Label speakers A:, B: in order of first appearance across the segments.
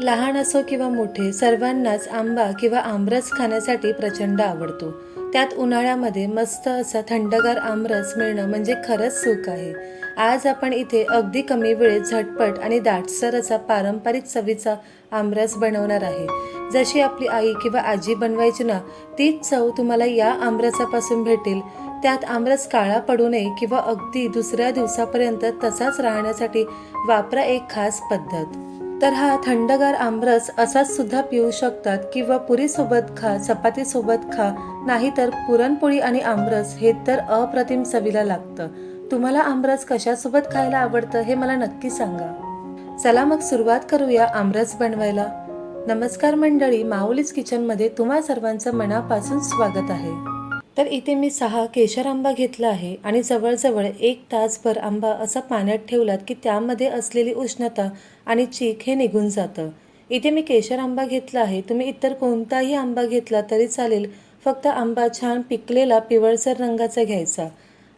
A: लहान असो किंवा मोठे सर्वांनाच आंबा किंवा आमरस खाण्यासाठी प्रचंड आवडतो. त्यात उन्हाळ्यामध्ये मस्त असा थंडगार आमरस मिळणं म्हणजे खरंच सुख आहे. आज आपण इथे अगदी कमी वेळेत झटपट आणि दाटसर असा पारंपरिक चवीचा आमरस बनवणार आहे. जशी आपली आई किंवा आजी बनवायची ना तीच चव तुम्हाला या आमरसापासून भेटेल. त्यात आमरस काळा पडू नये किंवा अगदी दुसऱ्या दिवसापर्यंत तसाच राहण्यासाठी वापरा एक खास पद्धत. तर हा थंडगार आमरस असाच सुद्धा पिऊ शकतात किंवा पुरीसोबत खा चपातीसोबत खा नाहीतर पुरणपोळी आणि आमरस हे तर अप्रतिम चवीला लागतं. तुम्हाला आमरस कशासोबत खायला आवडतं हे मला नक्की सांगा. चला मग सुरुवात करूया आमरस बनवायला. नमस्कार मंडळी माऊलीज किचनमध्ये तुम्हा सर्वांचं मनापासून स्वागत आहे. तर इथे मी सहा केशर आंबा घेतला आहे आणि जवळजवळ एक तासभर आंबा असा पाण्यात ठेवलात की त्यामध्ये असलेली उष्णता आणि चीक हे निघून जातं. इथे मी केशर आंबा घेतला आहे. तुम्ही इतर कोणताही आंबा घेतला तरी चालेल. फक्त आंबा छान पिकलेला पिवळसर रंगाचा घ्यायचा.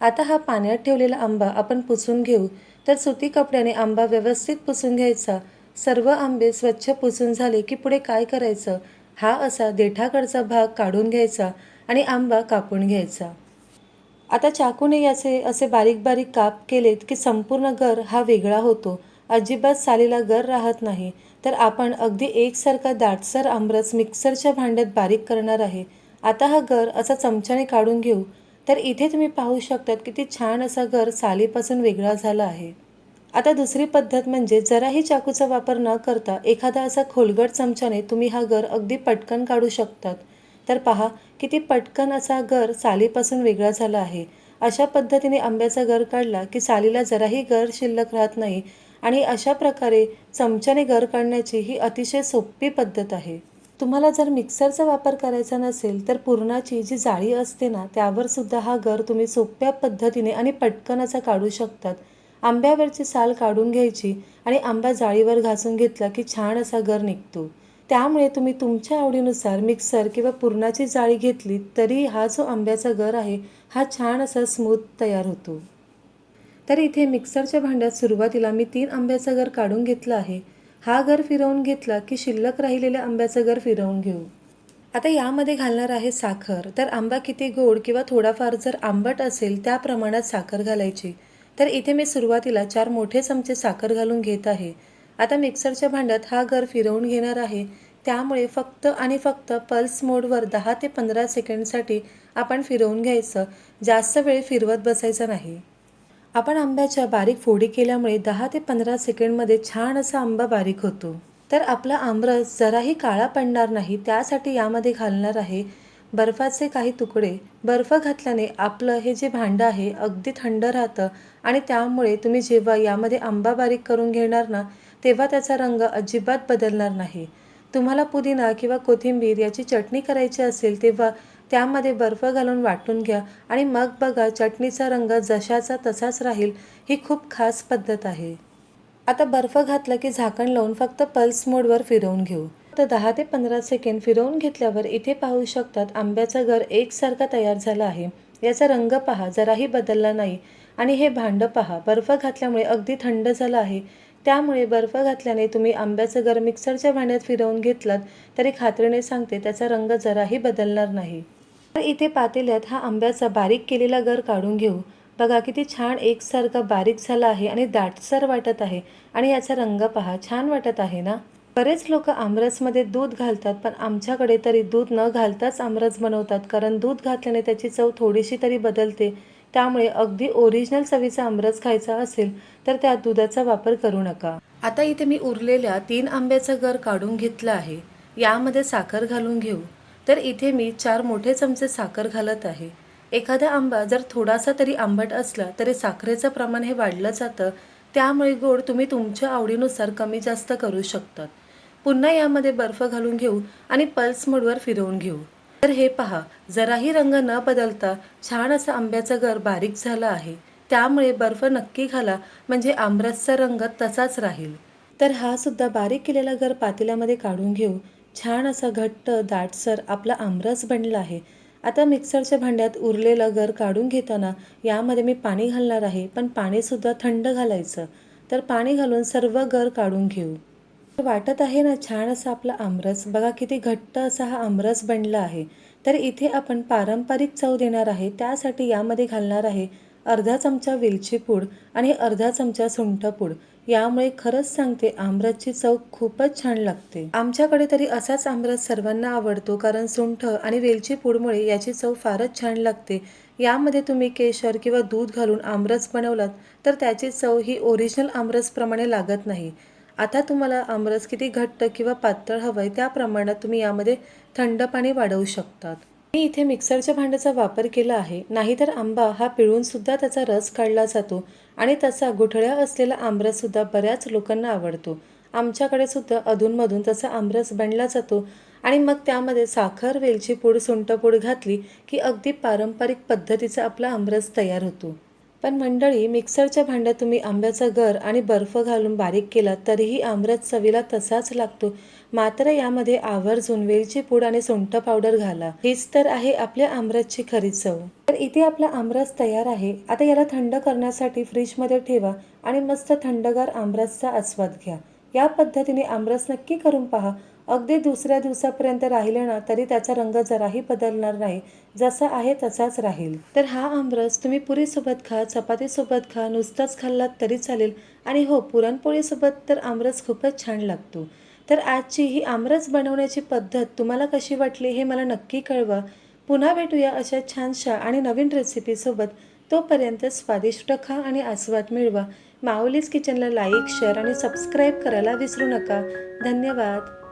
A: आता हा पाण्यात ठेवलेला आंबा आपण पुसून घेऊ. तर सुती कपड्याने आंबा व्यवस्थित पुसून घ्यायचा. सर्व आंबे स्वच्छ पुसून झाले की पुढे काय करायचं? हा असा देठाकडचा भाग काढून घ्यायचा. आणि आंबा कापून घ्यायचा. आता चाकूने याचे असे बारीक बारीक काप केलेत की संपूर्ण गर हा वेगळा होतो. अजिबात सालीला गर राहत नाही. तर आपण अगदी एकसारखा दाटसर आमरस मिक्सरच्या भांड्यात बारीक करणार आहे. आता हा गर असा चमच्याने काढून घेऊ. तर इथे तुम्ही पाहू शकतात किती छान असा गर सालीपासून वेगळा झाला आहे. आता दुसरी पद्धत म्हणजे जराही चाकूचा वापर न करता एखादा असा खोलगट चमच्याने तुम्ही हा गर अगदी पटकन काढू शकतात. तर पहा किती पटकन असा गर सालीपासून वेगळा झाला आहे. अशा पद्धतीने आंब्याचा गर काढला की सालीला जराही गर शिल्लक राहत नाही आणि अशा प्रकारे चमच्याने गर काढण्याची ही अतिशय सोपी पद्धत आहे. तुम्हाला जर मिक्सरचा वापर करायचा नसेल तर पुरणाची जी जाळी असते ना त्यावर सुद्धा हा गर तुम्ही सोप्या पद्धतीने आणि पटकन असा काढू शकतात. आंब्यावरची साल काढून घ्यायची आणि आंबा जाळीवर घासून घेतला की छान असा गर निघतो. त्यामुळे तुम्ही तुमच्या आवडीनुसार मिक्सर किंवा पुरणाची जाळी घेतली तरी हा जो आंब्याचा गर आहे हा छान असा स्मूथ तयार होतो. तर इथे मिक्सरच्या भांड्यात सुरुवातीला मी तीन आंब्याचा गर काढून घेतला आहे. हा गर फिरवून घेतला की शिल्लक राहिलेल्या आंब्याचा गर फिरवून घेऊ. आता यामध्ये घालणार आहे साखर. तर आंबा किती गोड किंवा थोडाफार जर आंबट असेल त्या प्रमाणात साखर घालायची. तर इथे मी सुरुवातीला चार मोठे चमचे साखर घालून घेत आहे. आता मिक्सरच्या भांड्यात हा गर फिरवून घेणार आहे. त्यामुळे फक्त आणि फक्त पल्स मोडवर दहा ते पंधरा सेकंडसाठी आपण फिरवून घ्यायचं. जास्त वेळ फिरवत बसायचं नाही. आपण आंब्याच्या बारीक फोडी केल्यामुळे दहा ते पंधरा सेकंडमध्ये छान असा आंबा बारीक होतो. तर आपला आमरस जराही काळा पडणार नाही त्यासाठी यामध्ये घालणार आहे बर्फाचे काही तुकडे. बर्फ घातल्याने आपलं हे जे भांडं आहे अगदी थंड राहतं आणि त्यामुळे तुम्ही जेव्हा यामध्ये आंबा बारीक करून घेणार ना तेव्हा त्याचा रंग अजिबात बदलणार नाही. तुम्हाला पुदिना किंवा कोथिंबीर याची चटणी करायची असेल तेव्हा त्यामध्ये बर्फ घालून वाटून घ्या आणि मग बघा चटणीचा रंग जशाचा तसाच राहील ही खूप खास पद्धत आहे. आता बर्फ घातला की झाकण लावून फक्त पल्स मोडवर फिरवून घेऊ. तर दहा ते पंधरा सेकंड फिरवून घेतल्यावर इथे पाहू शकतात आंब्याचा घर एकसारखा तयार झाला आहे. याचा रंग पहा जराही बदलला नाही. आणि हे भांडं पहा बर्फ घातल्यामुळे अगदी थंड झालं आहे. त्यामुळे बर्फ घातल्याने तुम्ही आंब्याचं घर मिक्सरच्या भांड्यात फिरवून घेतलात तरी खात्रीने सांगते त्याचा रंग जराही बदलणार नाही. तर इथे पातेल्यात हा आंब्याचा बारीक केलेला गर काढून घेऊ. बघा किती छान एकसारखा बारीक झाला आहे आणि दाटसर वाटत आहे आणि याचा रंग पहा छान वाटत आहे ना? बरेच लोक आमरसमध्ये दूध घालतात पण आमच्याकडे तरी दूध न घालताच आमरस बनवतात कारण दूध घातल्याने त्याची चव थोडीशी तरी बदलते. त्यामुळे अगदी ओरिजिनल चवीचा आमरस खायचा असेल तर त्यात दुधाचा वापर करू नका. आता इथे मी उरलेल्या तीन आंब्याचा गर काढून घेतलं आहे. यामध्ये साखर घालून घेऊ. तर इथे मी चार मोठे चमचे साखर घालत आहे. एखादा आंबा जर थोडासा तरी आंबट असला तरी साखरेचं प्रमाण हे वाढलं जातं. त्यामुळे गोड तुम्ही तुमच्या आवडीनुसार कमी जास्त करू शकतात. पुन्हा यामध्ये बर्फ घालून घेऊ आणि पल्स मोडवर फिरवून घेऊ. तर हे पहा जराही रंग न बदलता छान असं आंब्याचं घर बारीक झालं आहे. त्यामुळे बर्फ नक्की घाला म्हणजे आमरसचा रंग तसाच राहील. तर हा सुद्धा बारीक केलेला घर पातेल्यामध्ये काढून घेऊ छान असा घट्ट दाटसर आपला आमरस बनला आहे. आता मिक्सरच्या भांड्यात उरलेलं घर काढून घेताना यामध्ये मी पाणी घालणार आहे पण पाणीसुद्धा थंड घालायचं. तर पाणी घालून सर्व घर काढून घेऊ. वाटत आहे ना छान असा आपला आमरस. बघा किती घट्ट असा हा आमरस बनला आहे. तर इथे आपण पारंपरिक चव देणार आहे. त्यासाठी यामध्ये घालणार आहे अर्धा चमचा वेलची पूड आणि अर्धा चमचा सुंठ पूड. यामुळे खरंच सांगते आमरसची चव खूपच छान लागते. आमच्याकडे तरी असाच आमरस सर्वांना आवडतो कारण सुंठ आणि वेलची पूडमुळे याची चव फारच छान लागते. यामध्ये तुम्ही केशर किंवा दूध घालून आमरस बनवलात तर त्याची चव ही ओरिजिनल आमरसप्रमाणे लागत नाही. आता तुम्हाला आमरस किती घट्ट किंवा पातळ हवं आहे त्या प्रमाणात तुम्ही यामध्ये थंड पाणी वाढवू शकतात. मी इथे मिक्सरच्या भांड्याचा वापर केला आहे. नाहीतर आंबा हा पिळूनसुद्धा त्याचा रस काढला जातो आणि तसा गुठळ्या असलेला आमरससुद्धा बऱ्याच लोकांना आवडतो. आमच्याकडे सुद्धा अधूनमधून तसा आमरस बनला जातो आणि मग त्यामध्ये साखर वेलची पूड सुंटपूड घातली की अगदी पारंपरिक पद्धतीचा आपला आमरस तयार होतो. पण मंडळी मिक्सरच्या भांड्यात तुम्ही आंब्याचा गर आणि बर्फ घालून बारीक केला तरीही आमरस चवीला तसाच लागतो. मात्र यामध्ये आवर्जून वेलची पूड आणि सुंठ पावडर घाला. हीच तर आहे आपल्या आमरसची खरी चव. तर इथे आपला आमरस तयार आहे. आता याला थंड करण्यासाठी फ्रीजमध्ये ठेवा आणि मस्त थंडगार आमरसचा आस्वाद घ्या. या पद्धतीने आमरस नक्की करून पहा. अगदी दुसऱ्या दिवसापर्यंत राहिले ना तरी त्याचा रंग जराही बदलणार नाही. जसा आहे तसाच राहील. तर हा आमरस तुम्ही पुरीसोबत खा चपातीसोबत खा नुसताच खाल्लात तरी चालेल. आणि हो पुरणपोळीसोबत तर आमरस खूपच छान लागतो. तर आजची ही आमरस बनवण्याची पद्धत तुम्हाला कशी वाटली हे मला नक्की कळवा. पुन्हा भेटूया अशा छानशा आणि नवीन रेसिपीसोबत तोपर्यंत स्वादिष्ट खा आणि आस्वाद मिळवा. माऊलीज किचनला लाईक शेअर आणि सबस्क्राईब करायला विसरू नका. धन्यवाद.